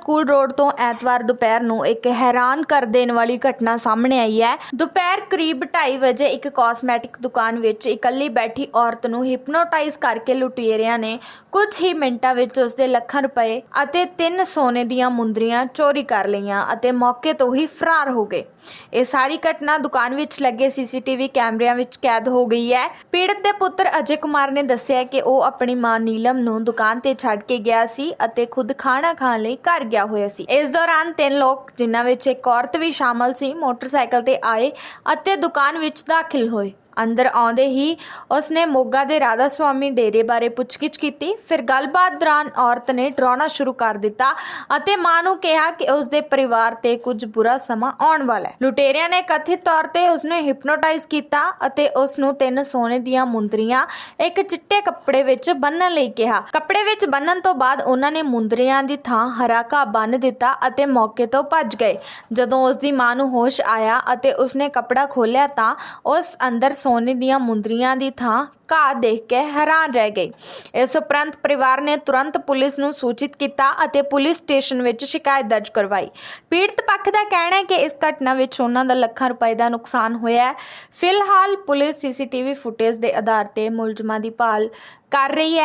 School road ਤੋਂ ਐਤਵਾਰ ਦੁਪਹਿਰ ਨੂੰ ਇੱਕ ਹੈਰਾਨ ਕਰ ਦੇਣ ਵਾਲੀ ਘਟਨਾ ਸਾਹਮਣੇ ਆਈ ਹੈ। ਦੁਪਹਿਰ ਕਰੀਬ 2:30 ਵਜੇ ਇੱਕ ਕਾਸਮੈਟਿਕ ਦੁਕਾਨ ਵਿੱਚ ਇਕੱਲੀ ਬੈਠੀ ਔਰਤ ਨੂੰ ਹਿਪਨੋਟਾਈਜ਼ ਕਰਕੇ ਲੁਟੇਰਿਆਂ ਨੇ ਕੁਝ ਹੀ ਮਿੰਟਾਂ ਵਿੱਚ ਉਸਦੇ ਲੱਖਾਂ ਰੁਪਏ ਅਤੇ ਤਿੰਨ ਸੋਨੇ ਦੀਆਂ ਮੁੰਦਰੀਆਂ ਚੋਰੀ ਕਰ ਲਈਆਂ ਅਤੇ ਮੌਕੇ ਤੋਂ ਹੀ ਫਰਾਰ ਹੋ ਗਏ। ਇਹ ਸਾਰੀ ਘਟਨਾ ਦੁਕਾਨ ਵਿੱਚ ਲੱਗੇ ਸੀਸੀਟੀਵੀ ਕੈਮਰਿਆਂ ਵਿੱਚ ਕੈਦ ਹੋ ਗਈ ਹੈ। ਪੀੜਤ ਦੇ ਪੁੱਤਰ ਅਜੇ ਕੁਮਾਰ ਨੇ ਦੱਸਿਆ ਕਿ ਉਹ ਆਪਣੀ ਮਾਂ ਨੀਲਮ ਨੂੰ ਦੁਕਾਨ ਤੇ ਛੱਡ ਕੇ ਗਿਆ ਸੀ ਅਤੇ ਖੁਦ ਖਾਣਾ ਖਾਣ ਲਈ ਘਰ ਗਿਆ ਹੋਇਆ ਸੀ। ਇਸ ਦੌਰਾਨ ਤਿੰਨ ਲੋਕ, ਜਿਨ੍ਹਾਂ ਵਿੱਚ ਇੱਕ ਔਰਤ ਵੀ ਸ਼ਾਮਲ ਸੀ, ਮੋਟਰਸਾਈਕਲ ਤੇ ਆਏ ਅਤੇ ਦੁਕਾਨ ਵਿੱਚ ਦਾਖਲ ਹੋਏ। ਅੰਦਰ ਆਉਂਦੇ ਹੀ ਉਸਨੇ ਮੋਗਾ ਦੇ ਰਾਧਾ ਸੁਆਮੀ ਡੇਰੇ ਬਾਰੇ ਪੁੱਛਗਿੱਛ ਕੀਤੀ। ਫਿਰ ਗੱਲਬਾਤ ਦੌਰਾਨ ਔਰਤ ਨੇ ਡਰਾਉਣਾ ਸ਼ੁਰੂ ਕਰ ਦਿੱਤਾ ਅਤੇ ਮਾਂ ਨੂੰ ਕਿਹਾ ਕਿ ਉਸਦੇ ਪਰਿਵਾਰ ਤੇ ਕੁਝ ਬੁਰਾ ਸਮਾਂ ਆਉਣ ਵਾਲਾ ਹੈ। ਲੁਟੇਰਿਆਂ ਨੇ ਕਥਿਤ ਤੌਰ ਤੇ ਉਸਨੂੰ ਹਿਪਨੋਟਾਈਜ਼ ਕੀਤਾ ਅਤੇ ਉਸ ਨੂੰ ਤਿੰਨ ਸੋਨੇ ਦੀਆਂ ਮੁੰਦਰੀਆਂ ਇੱਕ ਚਿੱਟੇ ਕੱਪੜੇ ਵਿੱਚ ਬੰਨਣ ਲਈ ਕਿਹਾ। ਕੱਪੜੇ ਵਿੱਚ ਬੰਨਣ ਤੋਂ ਬਾਅਦ ਉਹਨਾਂ ਨੇ ਮੁੰਦਰੀਆਂ ਦੀ ਥਾਂ ਹਰਾ ਘਾਹ ਬੰਨ ਦਿੱਤਾ ਅਤੇ ਮੌਕੇ ਤੋਂ ਭੱਜ ਗਏ। ਜਦੋਂ ਉਸ ਦੀ ਮਾਂ ਨੂੰ ਹੋਸ਼ ਆਇਆ ਅਤੇ ਉਸਨੇ ਕੱਪੜਾ ਖੋਲ੍ਹਿਆ ਤਾਂ ਉਸ ਅੰਦਰ ਸੋਨੇ ਦੀਆਂ ਮੁੰਦਰੀਆਂ ਦੀ ਥਾਂ ਘਾਹ ਦੇਖ ਕੇ ਹੈਰਾਨ ਰਹਿ ਗਈ। ਇਸ ਉਪਰੰਤ ਪਰਿਵਾਰ ਨੇ ਤੁਰੰਤ ਪੁਲਿਸ ਨੂੰ ਸੂਚਿਤ ਕੀਤਾ ਅਤੇ ਪੁਲਿਸ ਸਟੇਸ਼ਨ ਵਿੱਚ ਸ਼ਿਕਾਇਤ ਦਰਜ ਕਰਵਾਈ। ਪੀੜਤ ਪੱਖ ਦਾ ਕਹਿਣਾ ਹੈ ਕਿ ਇਸ ਘਟਨਾ ਵਿੱਚ ਉਹਨਾਂ ਦਾ ਲੱਖਾਂ ਰੁਪਏ ਦਾ ਨੁਕਸਾਨ ਹੋਇਆ ਹੈ। ਫਿਲਹਾਲ ਪੁਲਿਸ ਸੀਸੀਟੀਵੀ ਫੁਟੇਜ ਦੇ ਆਧਾਰ ਤੇ ਮੁਲਜ਼ਮਾਂ ਦੀ ਭਾਲ ਕਰ ਰਹੀ ਹੈ।